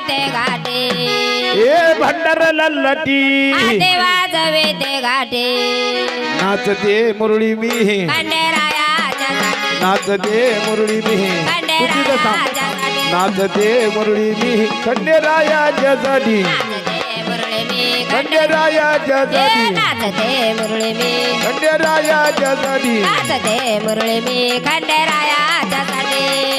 ते घाटे. ए आदिवाजवे ते घाटे. नाचते मुरळी मी. खंडेरायाच्या नाचते मुरळी मी. खंडेरायाच्या नाचते मुरळी मी. खंडेरायाच्या साठी. नाचते मुरळी मी. खंडेरायाच्या ए, साठी. नाचते मुरळी मी. खंडेरायाच्या साठी. नाचते मुरळी मी. खंडेरायाच्या साठी.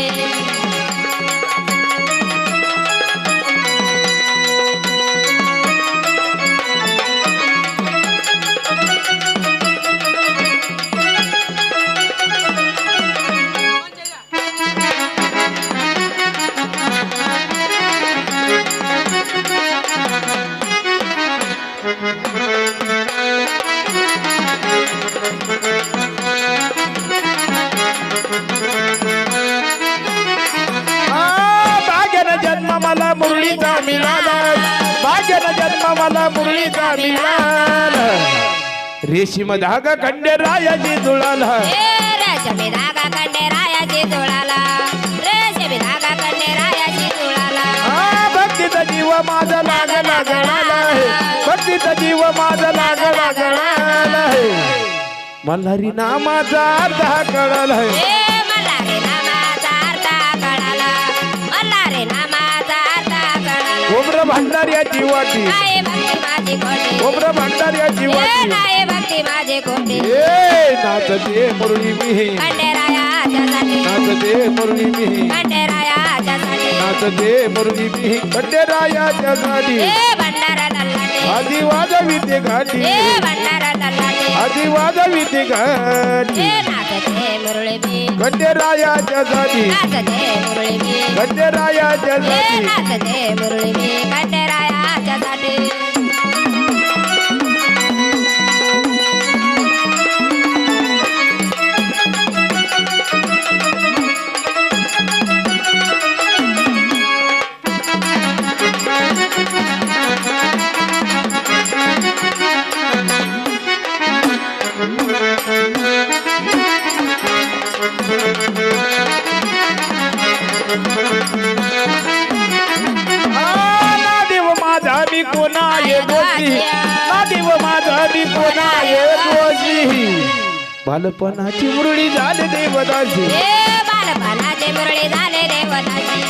मिळाला भाग्यानं जन्म मला मुरळीचा मिळाला रेशीम धागा जुळाला. रेशमी धागा खंडेरायाची जुळाला. रेशमी धागा खंडेरायाची जुळाला. आ, भक्तीचा जीव माझा लागला गळाला आहे भक्तीचा जीव माझा लागला गळाला आहे मल्हारी नामाचा अर्थ हा कळाला भक्ती माझी कोटी. कोबर भंडार्याची ए नाचते मुरळी मी नाचते मुरळी मी नाचते मुरळी मी खंडेरायाच्या भंडारा दल्लाटे. आधी वाजवी ते भंडारा दल्लाटे. आधी वाजवी ते मी खंडेरायाच्या मी खंडेरायाच्या ए कोणा ये दोषी. ना देव माझा मी कोणा ये दोषी. बालपणाची मुरळी झाले देवदासी. बालपणाचे मुरळी झाले देवताची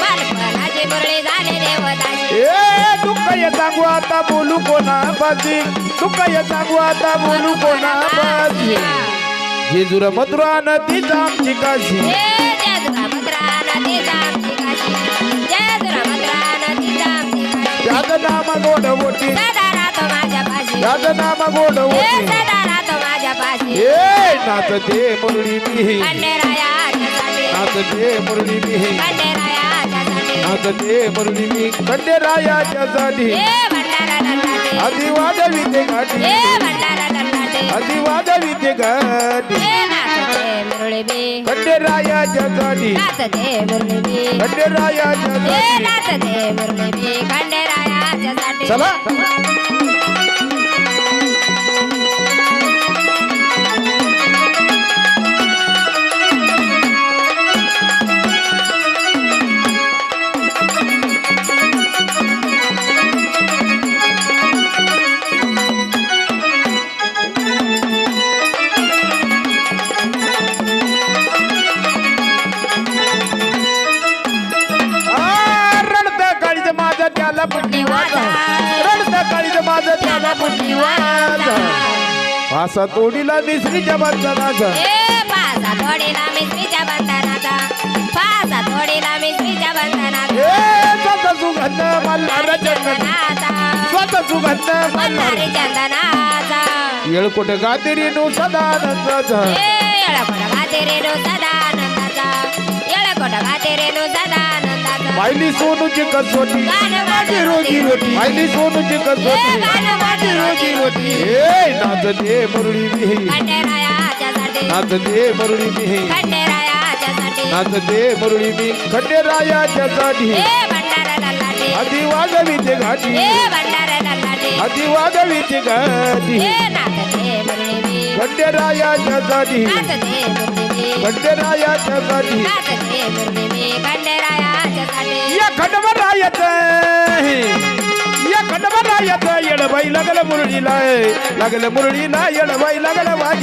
बालपणाचे मुरळी झाले देवताची ए दुःख ये सांगू आता बोलू कोणा बाजी दुःख ये सांगू आता बोलू कोणा बाजी जेजुर मथुरा नदीचा आमची काशी. ए जय मद्रा नदी काशी याद नाम गोड ओटी सदा राहतो माझ्या पाशी. याद नाम गोड ए ओटी सदा राहतो माझ्या पाशी. ए नाचते मुरळी मी. साठी नाचते मुरळी मी. साठी नाचते मुरळी मी. खंडेरायाच्या साठी ए भंडारा दंडाटे ते घाटी ए भंडारा दंडाटे ते घाटी ए नाचते मुरळी मी. खंडेरायाच्या साठी नाचते मुरळी मी. खंडेरायाच्या ए साठी नाचते मुरळी मी. खंडेरायाच्या साठी चला. पासा तोडीला मिसरीच्या बंधनाचा ए पासा थोडीला मिसरीच्या बंधनाचा पासा थोडीला मिसरीच्या बंधनाचा सुगंध मल्हार चंदन चंदनाचा. स्वतः सुगंध मल्हार चंदनाचा. येळकोट गातेरी नु सदानंदाचा ए येळकोट सदानंदाचा पाहिली सोनूची कसोटी. माझी रोजी रोटी. पाहिली सोनूची कसोटी. माझी रोजी रोटी. ए नाचते मुरळी साठी नाचते मुरळी साठी नाचते मुरळी मी खंडेरायाच्या साठी आधी वाजवी ते घाटी. आधी वाजवी ते घाटी. खंडेरायाच्या साठी खंडेरायाच्या साठी बाई येत मुरळीला लागलं मुरळीला लागलं मुरळीला येडबाई लागलं वाज